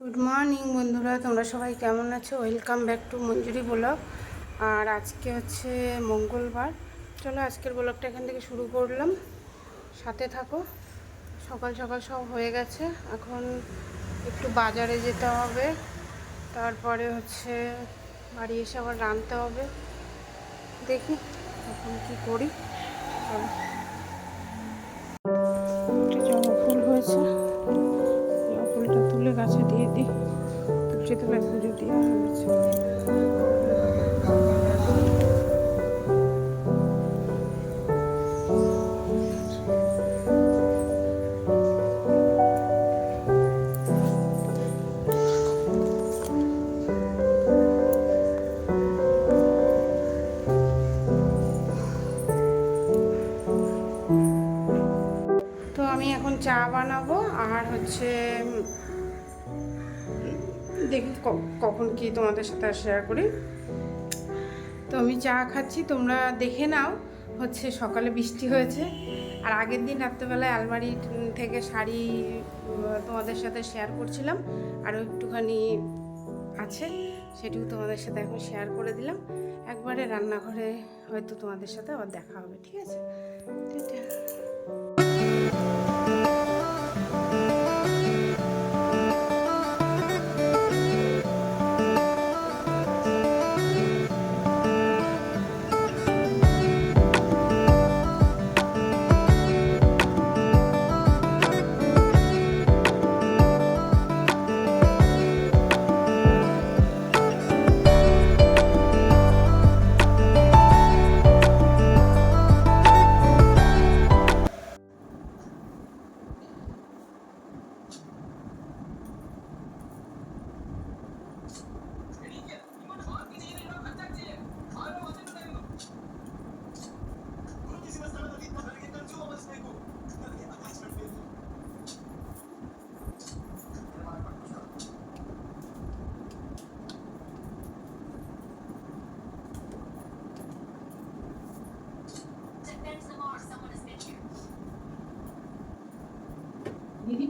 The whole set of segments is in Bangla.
গুড মর্নিং বন্ধুরা। তোমরা সবাই কেমন আছো? Welcome back to Manjuri blog. আর আজকে হচ্ছে মঙ্গলবার। চলো আজকের ব্লগটা এখান থেকে শুরু করলাম। সাথে থাকো। সকাল সকাল সব হয়ে গেছে। এখন একটু বাজারে যেতে হবে। তারপরে হচ্ছে বাড়ি এসে আবার রাঁধতে হবে। দেখি এখন কি করি। তুলসী তলায় পুজো হয়েছে আমি এখন চা বানাবো আর হচ্ছে কখন কি তোমাদের সাথে শেয়ার করি? তো আমি চা খাচ্ছি, তোমরা দেখে নাও। হচ্ছে সকালে বৃষ্টি হয়েছে। আর আগের দিন রাত্রেবেলায় আলমারি থেকে শাড়ি তোমাদের সাথে শেয়ার করছিলাম। আরও একটুখানি আছে, সেটিও তোমাদের সাথে এখন শেয়ার করে দিলাম। একবারে রান্নাঘরে হয়তো তোমাদের সাথে আবার দেখা হবে, ঠিক আছে?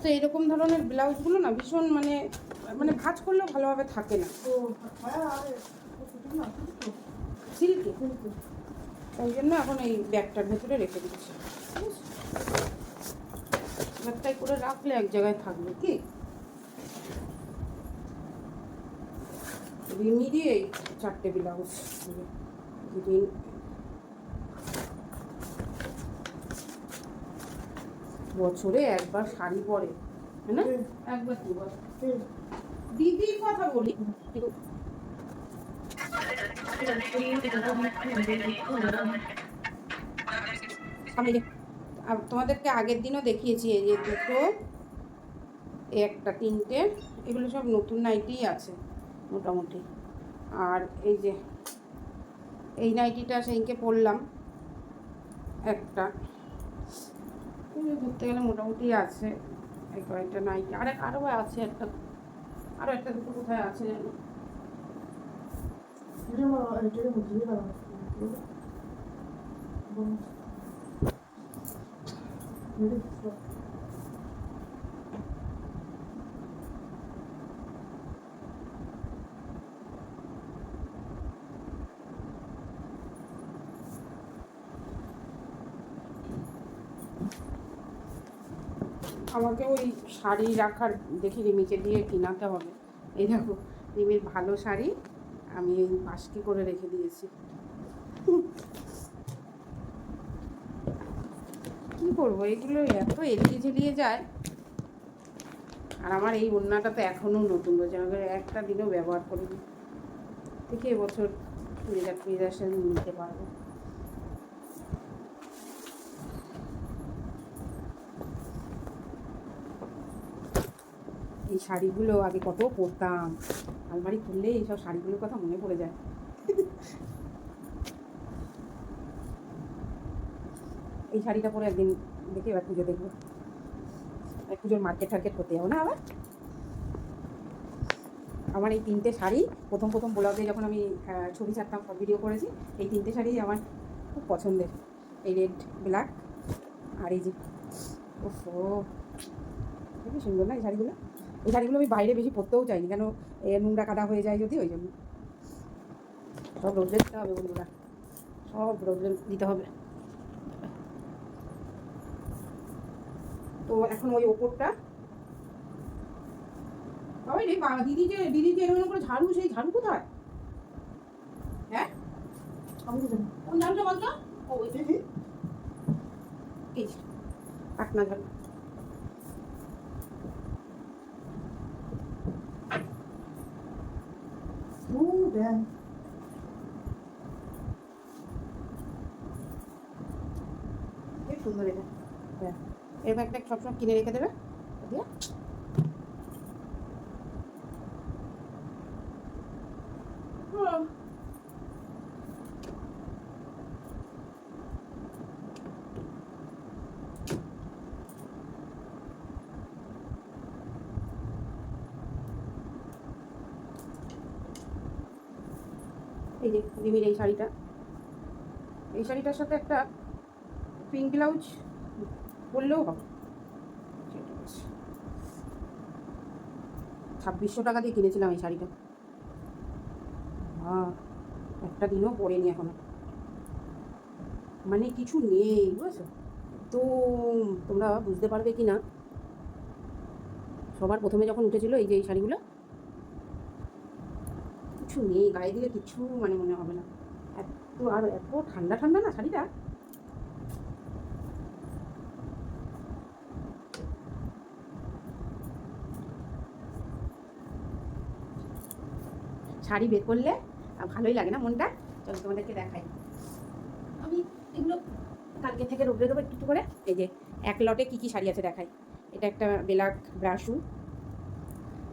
তো এরকম ধরনের ব্লাউজগুলো না ভীষণ মানে মানে ভাঁজ করলেও ভালোভাবে থাকে না। সিল্কে? ওই জন্য এখন এই ব্যাগটার ভেতরে রেখে দিচ্ছি। ব্যাগটাই করে রাখলে এক জায়গায় থাকবে কি? রিমি দিয়ে এই চারটে ব্লাউজ বছরে একবার শাড়ি পরে তাই না? একবার দুবার দিদির কথা বলি। আমি তোমাদেরকে আগের দিনও দেখিয়েছি এই যে দুটো একটা তিনটে এগুলো সব নতুন নাইটিই আছে মোটামুটি। আর এই যে এই নাইটিটা সেইকে পরলাম একটা। ধরতে গেলে মোটামুটি আছে। এই কয়েকটা নাইটি আরে আরও আছে একটা। আরও একটা দুটো কোথায় আছে জানো আমাকে ওই শাড়ি রাখার দেখি রিমিকে দিয়ে কিনাতে হবে। এই দেখো রিমির ভালো শাড়ি, আমি এই বাস্কি করে রেখে দিয়েছি। কি করব? এগুলো এত এলিয়ে ঝেলিয়ে যায়। আর আমার এই ওড়নাটা তো এখনও নতুন রয়েছে। আমাকে একটা দিনও ব্যবহার করিনি। দেখি এবছর চুড়িদার টুড়িদার নিতে পারব। এই শাড়িগুলো আগে কত পরতাম? আলমারি খুললে এইসব শাড়িগুলোর কথা মনে পড়ে যায়। এই শাড়িটা পরে একদিন দেখে এবার পুজো দেখব। পুজোর মার্কেট টার্কেট করতে যাব না আবার? আমার এই তিনটে শাড়ি, প্রথম প্রথম ব্লগে যখন আমি ছবি ছাড়তাম, সব ভিডিও করেছি, এই তিনটে শাড়ি আমার খুব পছন্দের। এই রেড ব্ল্যাক আর এই যে, ওফো খুবই সুন্দর না এই শাড়িগুলো? এই শাড়িগুলো আমি বাইরে বেশি পরতেও চাইনি কেন এ নোংরা কাদা হয়ে যায় যদি ওই জন্য। সব রোদ্রে দিতে হবে বন্ধুরা সব রোদ্রে দিতে হবে। তো এখন ওই ওপরটা। বাবাই রে দিদি যে দিদি যে এরকম করে ঝাড়ু সেই ঝাড়ু কোথায়? হ্যাঁ? কোন ঝাড়ুটা বলতো? ও ওই এই ঝাড়ু। খুব সুন্দর এটা হ্যাঁ এরকম একটা সবসময় কিনে রেখে দেবে? দিয়ে হুম। এই যে এই শাড়িটা। এই শাড়িটার সাথে একটা পিঙ্ক ব্লাউজ পরলেও হবে। ছাব্বিশশো টাকা দিয়ে কিনেছিলাম এই শাড়িটা। হ্যাঁ একটা দিনও পরেনি এখনও। মানে কিছু নেই, বুঝেছ? তো তোমরা বুঝতে পারবে কি না সবার প্রথমে যখন উঠেছিল এই যে এই শাড়িগুলো কিছু নেই, গায়ে দিলে কিছু মানে মনে হবে না। এত আর এত ঠান্ডা ঠান্ডা না শাড়িটা? শাড়ি বের করলে ভালোই লাগে না মনটা? চলো তোমাদেরকে দেখাই। আমি এগুলো কালকে থেকে রোদ্রে দেবো একটু করে। এই যে, এক লটে কী কী শাড়ি আছে দেখাই। এটা একটা বেলাক ব্রাশু।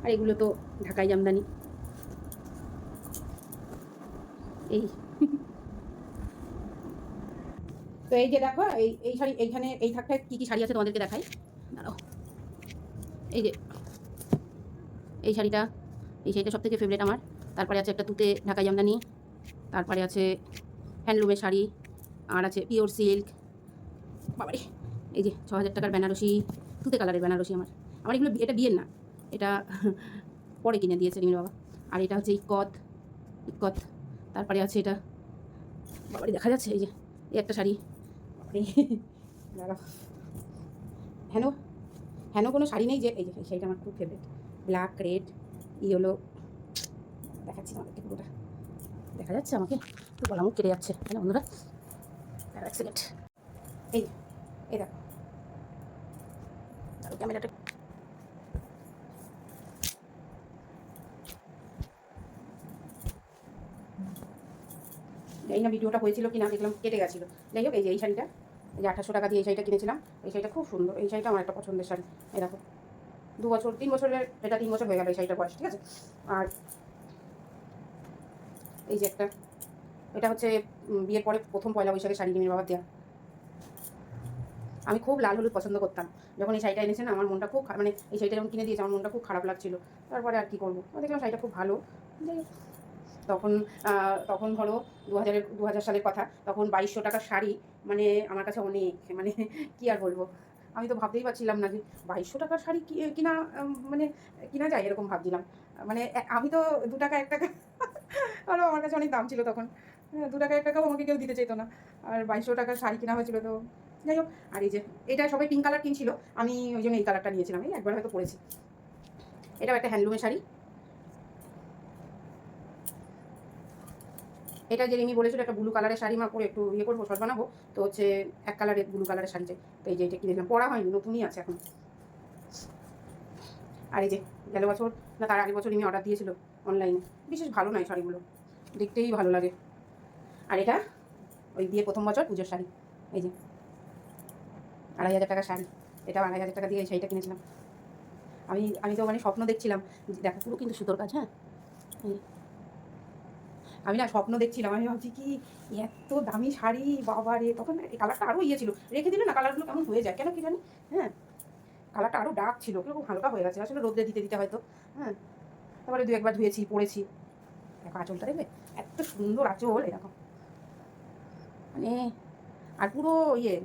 আর এগুলো তো ঢাকাই জামদানি এই। তো এই যে দেখো, এই এই শাড়ি, এইখানে, এই থাকটায় কী কী শাড়ি আছে তোমাদেরকে দেখাই? দাঁড়াও। এই যে, এই শাড়িটা এই শাড়িটা সব থেকে ফেভারিট আমার। তারপরে আছে একটা তুতে ঢাকাই জামদানি, তারপরে আছে হ্যান্ডলুমের শাড়ি, আর আছে পিওর সিল্ক বাবারে, এই যে ছ হাজার টাকার বেনারসি, তুতে কালারের বেনারসি আমার। আমার এগুলো এটা বিয়ের না, এটা পরে কিনে দিয়েছে রিমির বাবা। আর এটা হচ্ছে ইকত ইকত। তারপরে আছে এটা। বাবারে, দেখা যাচ্ছে এই যে, এই একটা শাড়ি। হেন হেন কোনো শাড়ি নেই যে, এই যে শাড়িটা আমার খুব ফেভারিট ব্ল্যাক রেড ইয়েলো দেখাচ্ছি আমাদেরকে পুরোটা। দেখা যাচ্ছে আমাকে? একটু গলা মুখ কেটে যাচ্ছে। না বন্ধুরা। এই এই দেখো। ক্যামেরাটা এই না ভিডিওটা হয়েছিল কি না দেখলাম কেটে গেছিল। যাই হোক, এই যে এই শাড়িটা, এই যে আঠাশশো টাকা দিয়ে এই শাড়িটা কিনেছিলাম, এই শাড়িটা খুব সুন্দর, এই শাড়িটা আমার একটা পছন্দের শাড়ি, এই দেখো। দু বছর, তিন বছরের, এটা তিন বছর হয়ে গেল এই শাড়িটার বয়স, ঠিক আছে? আর এই যে একটা, এটা হচ্ছে বিয়ের পরে প্রথম পয়লা বৈশাখে শাড়ি কিনে বাবার দেওয়া আমি খুব লাল হলুদ পছন্দ করতাম। যখন এই শাড়িটা এনেছেন, আমার মনটা খুব মানে এই শাড়িটা যখন কিনে দিয়েছে, আমার মনটা খুব খারাপ লাগছিল। তারপরে আর কি করব? দেখলাম শাড়িটা খুব ভালো। তখন তখন ধরো দু হাজারের দু হাজার সালের কথা, তখন বাইশশো টাকার শাড়ি মানে আমার কাছে অনেক মানে কি আর বলব? আমি তো ভাবতেই পারছিলাম না যে বাইশশো টাকার শাড়ি কিনা মানে কিনা যায় এরকম ভাবছিলাম। মানে আমি তো দু টাকা, এক টাকা আরও আমার কাছে অনেক দাম ছিল তখন। দু টাকা, এক টাকাও আমাকে কেউ দিতে চাইতো না। আর বাইশশো টাকার শাড়ি কেনা হয়েছিল তো, যাই হোক। আর এই যে, এটা সবাই পিঙ্ক কালার কিনছিল, আমি ওই জন্য এই কালারটা নিয়েছিলাম, এই একবার হয়তো পরেছি এটাও একটা হ্যান্ডলুমের শাড়ি। এটা যে রিমি বলেছিল একটা ব্লু কালারের শাড়ি, মা, পরে একটু ইয়ে করব শর্ট বানাবো, তো হচ্ছে এক কালারের ব্লু কালারের শাড়ি চাই। তো এই যে এটা কিনেছিলাম। পরা হয়নি, নতুনই আছে এখন। আর এই যে গেল বছর, না, তার আগের বছর রিমি অর্ডার দিয়েছিল অনলাইনে বিশেষ ভালো নয় শাড়িগুলো, দেখতেই ভালো লাগে। আর এটা ওই বিয়ে প্রথম বছর পুজোর শাড়ি, এই যে আড়াই হাজার টাকার শাড়ি। এটা আড়াই হাজার টাকা দিয়ে এই শাড়িটা কিনেছিলাম। আমি আমি তো মানে স্বপ্ন দেখছিলাম দেখো, পুরো কিন্তু সুতোর কাজ হ্যাঁ। আমি না স্বপ্ন দেখছিলাম, আমি ভাবছি কি, এত দামি শাড়ি, বাবা রে, তখন কালারটা আরও ইয়ে ছিল। রেখে দিলে না কালারগুলো কেমন হয়ে যায়, কেন কি জানি? হ্যাঁ কালারটা আরও ডার্ক ছিল কীরকম হালকা হয়ে গেছে, আসলে রোদ্রে দিতে দিতে হয়তো হ্যাঁ। তারপরে দু একবার ধুয়েছি পরেছি দেখো আঁচলটা দেখবে? এত সুন্দর আঁচল এরকম। মানে আর পুরো ইয়ে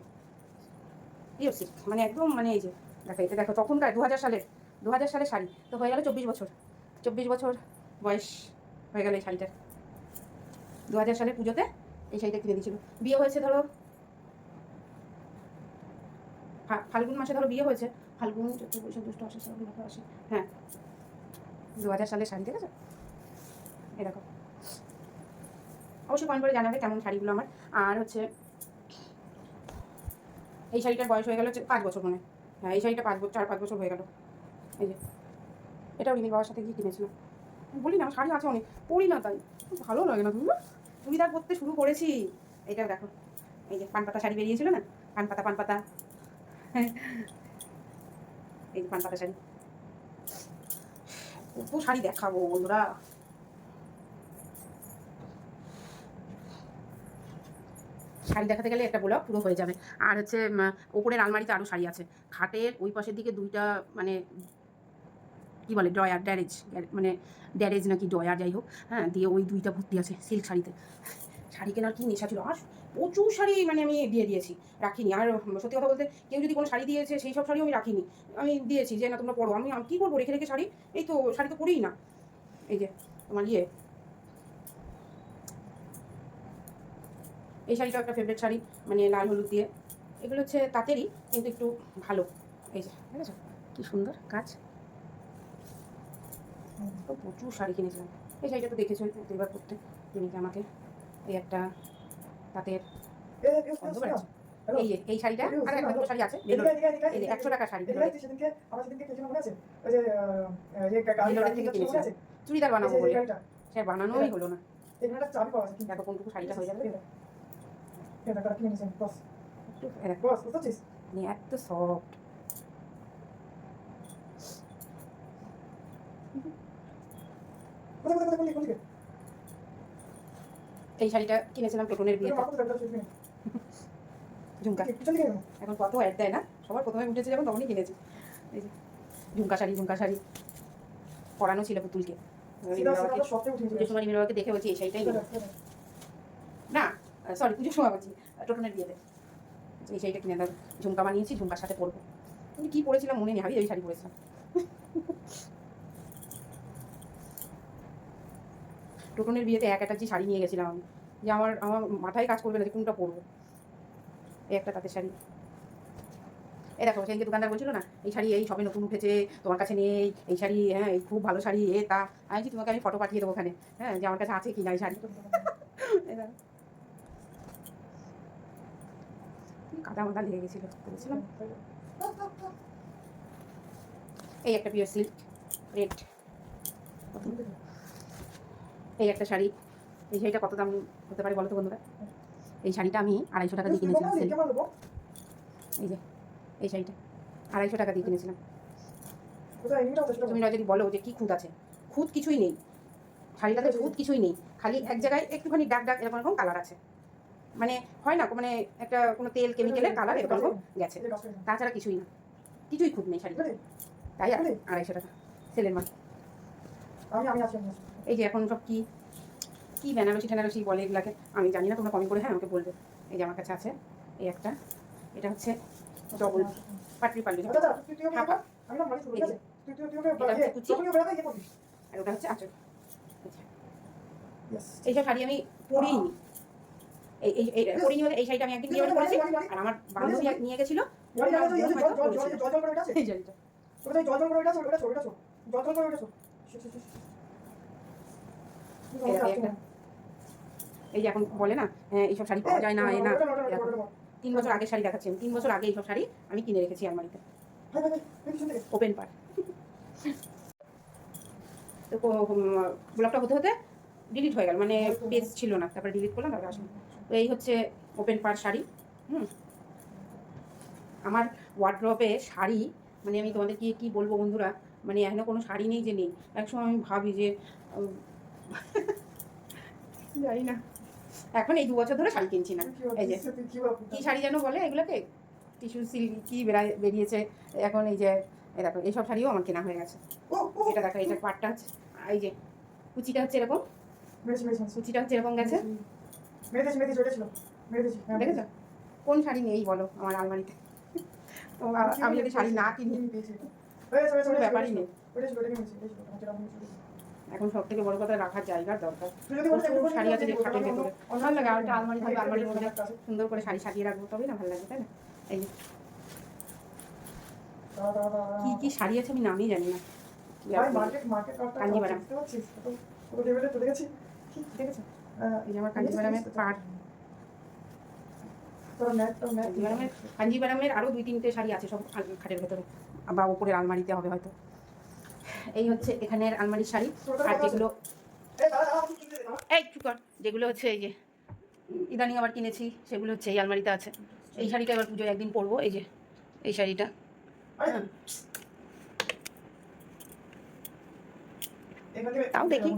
ইয়ে মানে একদম মানে এই যে, দেখো এটা দেখো, তখনকার দু হাজার সালের দু হাজার সালের শাড়ি, তো হয়ে গেল চব্বিশ বছর। চব্বিশ বছর বয়স হয়ে গেল এই শাড়িটার। দু হাজার সালের পুজোতে এই শাড়িটা কিনে দিয়েছিল। বিয়ে হয়েছে ধরো ফাল্গুন মাসে ধরো বিয়ে হয়েছে, ফাল্গুন চৈত্র বৈশাখ ভাদ্র আশ্বিন হ্যাঁ দু হাজার সালের শাড়ি, ঠিক আছে? এরকম অবশ্যই কমেন্ট করে জানাবে কেমন শাড়িগুলো আমার। আর হচ্ছে, এই শাড়িটার বয়স হয়ে গেল পাঁচ বছর মনে হয়। হ্যাঁ এই শাড়িটা পাঁচ বছর চার পাঁচ বছর হয়ে গেল। এই যে, এটাও রিমির বাবার সাথে গিয়ে কিনেছিলাম। বলি না শাড়ি আছে অনেক। পরি না তাই, ভালো লাগে না তুমি চুড়িদার পরতে শুরু করেছি। এইটাও দেখো, এই যে পান পাতা শাড়ি বেরিয়েছিল না? পান পাতা পান পাতা এই যে পান পাতা শাড়ি। কত শাড়ি দেখাবো বন্ধুরা। শাড়ি দেখাতে গেলে একটা ব্লগ পুরো হয়ে যাবে। আর হচ্ছে ওপরের আলমারিতে আরও শাড়ি আছে। খাটের ওই পাশের দিকে দুইটা মানে কি বলে ড্রয়ার ড্যারেজ মানে ড্যারেজ নাকি ড্রয়ার যাই হোক হ্যাঁ দিয়ে ওই দুইটা ভর্তি আছে সিল্ক শাড়িতে। শাড়ি কেনার কি নেশা ছিল? আর প্রচুর শাড়ি মানে আমি দিয়ে দিয়েছি, রাখিনি। আর সত্যি কথা বলতে কেউ যদি কোনো শাড়ি দিয়েছে, সেই সব শাড়িও আমি রাখিনি। আমি দিয়েছি যে, না, তোমরা পড়ো আমি কী করব? রেখে রেখে শাড়ি? এই তো, শাড়ি তো পরেই না। এই যে, তোমার ইয়ে। এই শাড়িটা একটা ফেভারিট শাড়ি মানে লাল হলুদ দিয়ে। এগুলো হচ্ছে তাঁতেরই, কিন্তু একটু ভালো। এই যে ঠিক আছে কী সুন্দর কাজ। তো প্রচুর শাড়ি কিনেছিলাম এই শাড়িটা তো দেখেছ এবার করতে জিনিস আমাকে এই একটা তাঁতের। এই যে এই শাড়িটা আর একটা দুটো শাড়ি আছে এই যে একশো টাকা শাড়ি চুড়িদার বানাবো বলে বানানোই হলো না দেখো কোনটুকু শাড়িটা হয়ে যাবে একটু এ দেখো, মানে এত সফট এই শাড়িটা কিনেছিলাম টোটনের বিয়েতে। ঝুমকা। এখন কত অ্যাড দেয় না? সবার প্রথমে উঠেছে যখন তখনই কিনেছি। এই যে ঝুমকা শাড়ি ঝুমকা শাড়ি। পরানো ছিল পুতুলকে। পুজোর সময় নিমের বাবাকে দেখে বলছি এই শাড়িটাই না। সরি পুজোর সময় বলছি টোটনের বিয়েতে। এই শাড়িটা কিনে দাও। ঝুমকা বানিয়েছি ঝুমকার সাথে পরবো। কী পরেছিলাম মনে নেই আমি ওই শাড়ি পরেছিলাম। টোটনের বিয়েতে এক একটা যে শাড়ি নিয়ে গেছিলাম। যে আমার আমার মাথায় কাজ করবে না যে কোনটা পরবো। এই একটা তাঁতের শাড়ি। এই দেখো সেদিনকে দোকানদার বলছিল না এই শাড়ি এই সবে নতুন উঠেছে তোমার কাছে নেই এই শাড়ি হ্যাঁ এই খুব ভালো শাড়ি এ তা। আমি বলছি, তোমাকে আমি ফটো পাঠিয়ে দেবো ওখানে। হ্যাঁ যে আমার কাছে আছে কি না এই শাড়ি। কি কাদা মাদা লেগে গেছিল বলেছিলাম। এই একটা পিওর সিল্ক রেড এই একটা শাড়ি। এই শাড়িটা কত দাম হতে পারে বলো তো বন্ধুরা? এই শাড়িটা আমি আড়াইশো টাকা দিয়ে কিনেছিলাম। এই যে এই শাড়িটা আড়াইশো টাকা দিয়ে কিনেছিলাম। তুমি না যদি বলো যে কি খুঁত আছে? খুঁত কিছুই নেই। শাড়িটাতে খুঁত কিছুই নেই। খালি এক জায়গায় একটুখানি ডাক ডাক এরকম এরকম কালার আছে। মানে হয় না মানে একটা কোনো তেল কেমিক্যালের কালার এরকম গেছে। তাছাড়া কিছুই না। কিছুই খুঁত নেই শাড়িটা তাই আড়াইশো টাকা। সেলের মাল। আমি আমি আছি এই যে এখন সব কি কি বেনারসি টেনারসি বলে এগুলাকে আমি জানি না তোমরা কমেন্ট করে হ্যাঁ আমাকে বলবে এই যে আমার কাছে আছে এই একটা এটা হচ্ছে ডবল পাটরি পাল্লি আচ্ছা আচ্ছা এই ইয়ে আর ওটা হচ্ছে এইসব শাড়ি আমি পরিনি এই এই পরিনি শাড়িটা আমি একদিন বিয়ে আর আমার বান্ধবী নিয়ে গেছিল ওই তো জল জল জল জল জল করে ওটা আছে এই শাড়িটা ওটা জল জল করে ওটা আছে ওটা ওটা জল জল করে ওটা শিট শিট শিট এই যে এখন বলে না হ্যাঁ এইসব শাড়ি পাওয়া যায় না এ না তিন বছর আগের শাড়ি দেখাচ্ছি আমি। তিন বছর আগে এইসব শাড়ি আমি কিনে রেখেছি আলমারিতে ওপেন পার তো ব্লগটা হতে হতে ডিলিট হয়ে গেল মানে পেজ ছিল না তারপরে ডিলিট করলাম তারপরে আসলাম তো এই হচ্ছে ওপেন পার শাড়ি হুম। আমার ওয়ার্ড্রপে শাড়ি মানে আমি তোমাদের কি কি বলব বন্ধুরা মানে এখনও কোনো শাড়ি নেই যে নেই। একসময় আমি ভাবি যে জানি না। এখন এই দু বছর ধরে শাড়ি কিনছি না। এই যে কি শাড়ি যেন বলে এগুলোকে? টিস্যু সিল্ক কি বেরা- বেরিয়েছে। এখন এই যে এই দেখো এইসব শাড়িও আমার কেনা হয়ে গেছে। এটা দেখো এটা পাটটা হচ্ছে এই যে কুচিটা হচ্ছে এরকম। কুচিটা হচ্ছে এরকম গেছে। দেখেছ? কোন শাড়ি নেই বলো আমার আলমারিতে। তো আমি যদি শাড়ি না কিনি ব্যাপারই নেই। এখন সব থেকে বড় কথা রাখার জায়গার দরকার। প্রচুর শাড়ি আছে যে খাটের ভেতরে। ভালো লাগে আর একটা আলমারি থাকবে আলমারির মধ্যে সুন্দর করে শাড়ি সাজিয়ে রাখব তবেই না ভালো লাগবে তাই না? এই কি কি শাড়ি আছে আমি নামই জানি না। কি দেখেছ। এই যে আমার কাঞ্জিবারামের পাট। কাঞ্জিবারামের কাঞ্জিবারামের আরও দুই তিনটে শাড়ি আছে সব খাটের ভেতরে। বা উপরের আলমারিতে হবে হয়তো। এই হচ্ছে এখানের আলমারির শাড়ি, আর যেগুলো এই চুপ কর, যেগুলো হচ্ছে এই যে ইদানিং আবার কিনেছি, সেগুলো হচ্ছে এই আলমারিতে আছে। এই শাড়িটা এবার পুজোয় একদিন পরবো, এই যে, এই শাড়িটা। তাও দেখি,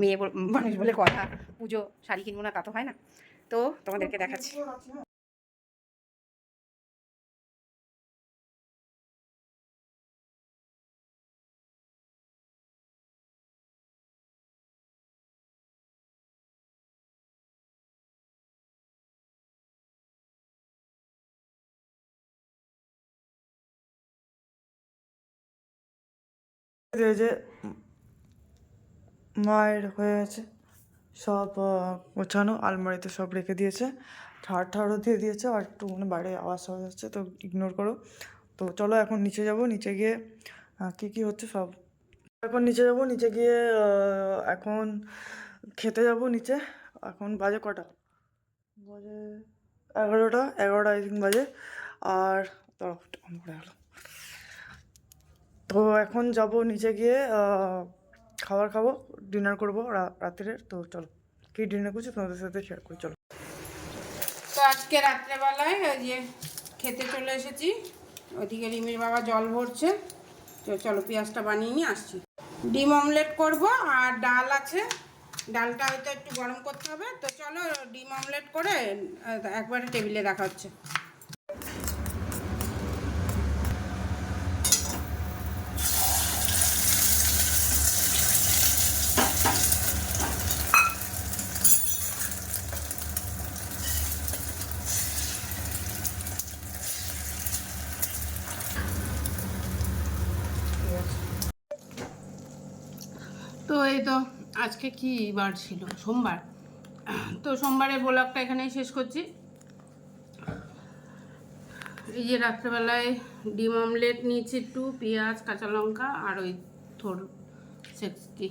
মেয়ে মানুষ বলে কথা, পুজো শাড়ি কিনবো না তা তো হয় না। তো তোমাদেরকে দেখাচ্ছি। যে মায়ের হয়ে গেছে, সব গোছানো, আলমারিতে সব রেখে দিয়েছে ঠাড় ঠাড়ও দিয়ে দিয়েছে, আর একটু মানে বাইরে আওয়াজ হয়ে যাচ্ছে, তো ইগনোর করো। তো চলো এখন নিচে যাব, নিচে গিয়ে কী কী হচ্ছে সব? এখন নিচে যাব, নিচে গিয়ে এখন খেতে যাব নিচে, এখন বাজে কটা? বাজে এগারোটা এগারোটা আই থিঙ্ক বাজে, আর একটু অন করে গেলো তো এখন যাব নিচে গিয়ে খাবার খাব ডিনার করব রা- রাত্রের তো চলো, কি ডিনার করছি তোমাদের সাথে শেয়ার করি, চলো। তো আজকে রাত্রেবেলায় ওই যে খেতে চলে এসেছি। ওইদিকে রিমির বাবা জল ভরছে। তো চলো পেঁয়াজটা বানিয়ে নিয়ে আসছি। ডিম অমলেট করব আর ডাল আছে। ডালটা হয়তো একটু গরম করতে হবে। তো চলো ডিম অমলেট করে একবারে টেবিলে রাখা হচ্ছে তো এই তো আজকে কি বার ছিল? সোমবার। তো সোমবারের ব্লগটা এখানেই শেষ করছি। এই যে রাত্রেবেলায় ডিম অমলেট নিয়েছি একটু, পেঁয়াজ, কাঁচা লঙ্কা আর ওই থোর সেক্সটি।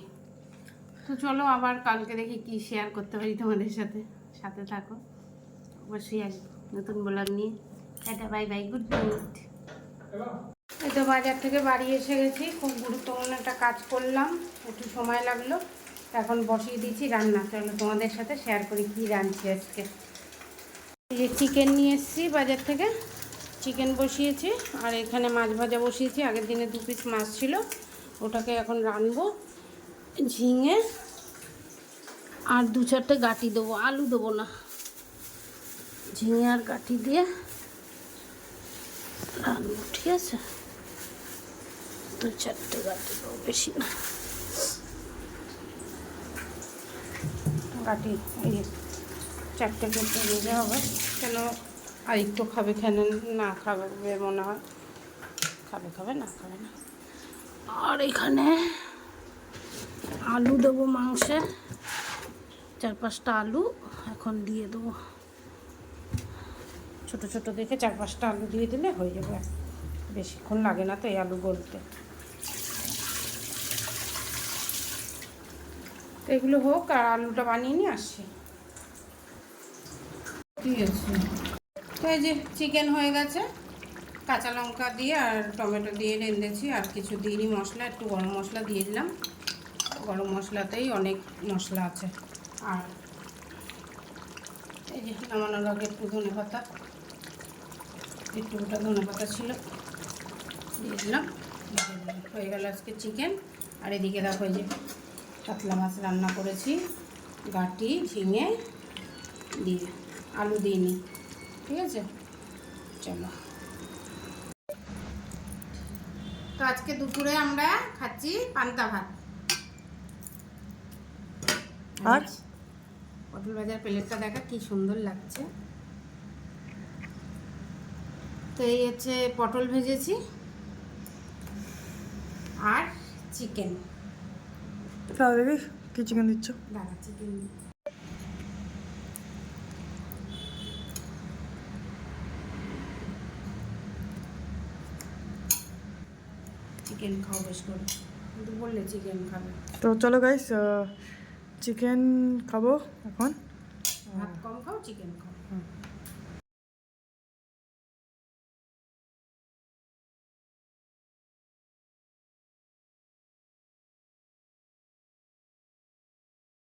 তো চলো আবার কালকে দেখি কি শেয়ার করতে পারি তোমাদের সাথে। সাথে থাকো। অবশ্যই আসব নতুন ব্লগ নিয়ে। Tata bye bye good night এই তো বাজার থেকে বাড়ি এসে গেছি। খুব গুরুত্বপূর্ণ একটা কাজ করলাম। একটু সময় লাগল। এখন বসিয়ে দিয়েছি রান্না। চলো তোমাদের সাথে শেয়ার করি কী রাঁধছি আজকে। এই যে চিকেন নিয়ে এসেছি বাজার থেকে। চিকেন বসিয়েছি, আর এখানে মাছ ভাজা বসিয়েছি। আগের দিনে দু পিস মাছ ছিল, ওটাকে এখন রানবো ঝিঙে, আর দু চারটে গাঁটি দেবো, আলু দেবো না। ঝিঙে আর গাঁটি দিয়ে রানবো ঠিক আছে? দু চারটে গাঁটি দেবো বেশি না। গাঁটি এই চারটে করতে দিতে হবে। কেন আর একটু খাবে খেলে না খাবে মনে হয়। খাবে খাবে, না খাবে না। আর এখানে আলু দেবো মাংসে। চার পাঁচটা আলু এখন দিয়ে দেবো। ছোট ছোট দেখে চার পাঁচটা আলু দিয়ে দিলে হয়ে যাবে। বেশিক্ষণ লাগে না তো এই আলু গলতে। তো এগুলো হোক আর আলুটা বানিয়ে নিয়ে আসছি। ঠিক আছে? তো এই যে চিকেন হয়ে গেছে। কাঁচা লঙ্কা দিয়ে আর টমেটো দিয়ে রেঁধেছি। আর কিছু দিইনি মশলা একটু গরম মশলা দিয়ে দিলাম। গরম মশলাতেই অনেক মশলা আছে। আর এই যে নামানোর আগে একটু ধনে পাতা একটু ওটা ধনে পাতা ছিল দিয়ে দিলাম। হয়ে গেল আজকে চিকেন আর এদিকে দেখো যে কাতলা মাছ রান্না করেছি। গাটি ঝিঙে দিয়ে আলু দিইনি ঠিক আছে? চলো। তো আজকে দুপুরে আমরা খাচ্ছি পান্তা ভাত। আর? পটল ভাজার প্লেটটা দেখা কি সুন্দর লাগছে। তো এই হচ্ছে পটল ভেজেছি। আর চিকেন। তাহলে দেখি কি চিকেন দিচ্ছ চিকেন খাও বেশ করে বললে চিকেন খাবে তো চলো গাইস চিকেন খাব এখন। ভাত কম খাও চিকেন খাও।